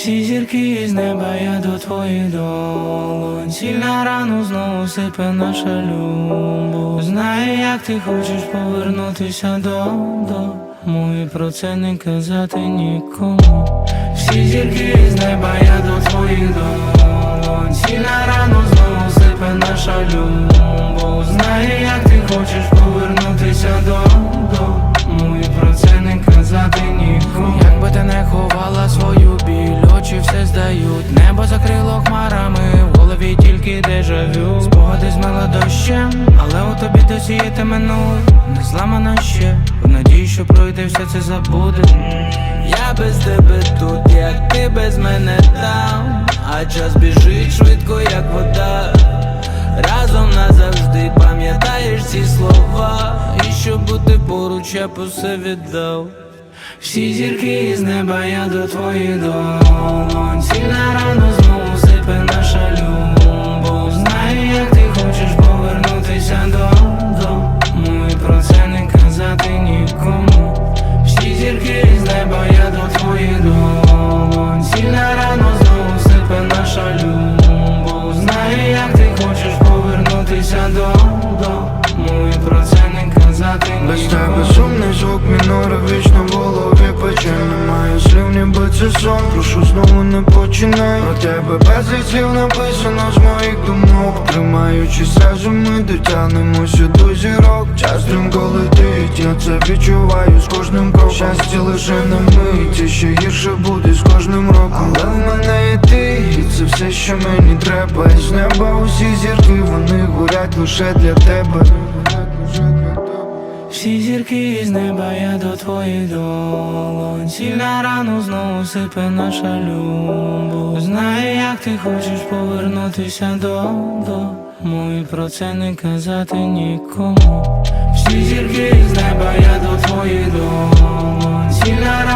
Всі зірки із неба, я до твоїх долонь Сіль на рану знову сипе наша любов. Знаю, як ти хочеш повернутися додому І про це не казати нікому. Всі зірки із неба, я до твоїх долонь Сіль на рану знову сипе наша любов. Знаю, як ти хочеш повернутися додому здають Небо закрило хмарами, в голові тільки дежавю. Спогади змила дощем, але у тобі досі є те минуле. Не зламано ще, в надії, що пройде, все це забуде. Я без тебе тут, як ти без мене там. А час біжить швидко, як вода. Разом назавжди пам'ятаєш ці слова. І щоб бути поруч, я б усе віддав всі зірки з неба, я до твоїх долонь. Сильна рано знову сипе наша любов. Знаю, як ти хочеш повернутися додому. І про це не казати нікому. Всі зірки з неба, я до твоїх долонь сон. Прошу знову не починай. Про тебе безліч слів написано з моїх думок. Тримаючись разом ми дотягнемося до зірок. Час стрімко летить, я це відчуваю з кожним кроком. Щастя лише на мить, ще гірше буде з кожним роком. Але в мене є ти, і це все, що мені треба. І з неба усі зірки, вони горять лише для тебе. Всі зірки із неба, я до твоїх долонь Сильна рано знову сипе наша любов. Знаю, як ти хочеш повернутися додому І про це не казати нікому. Всі зірки з неба, я до твоїх дому. Сильна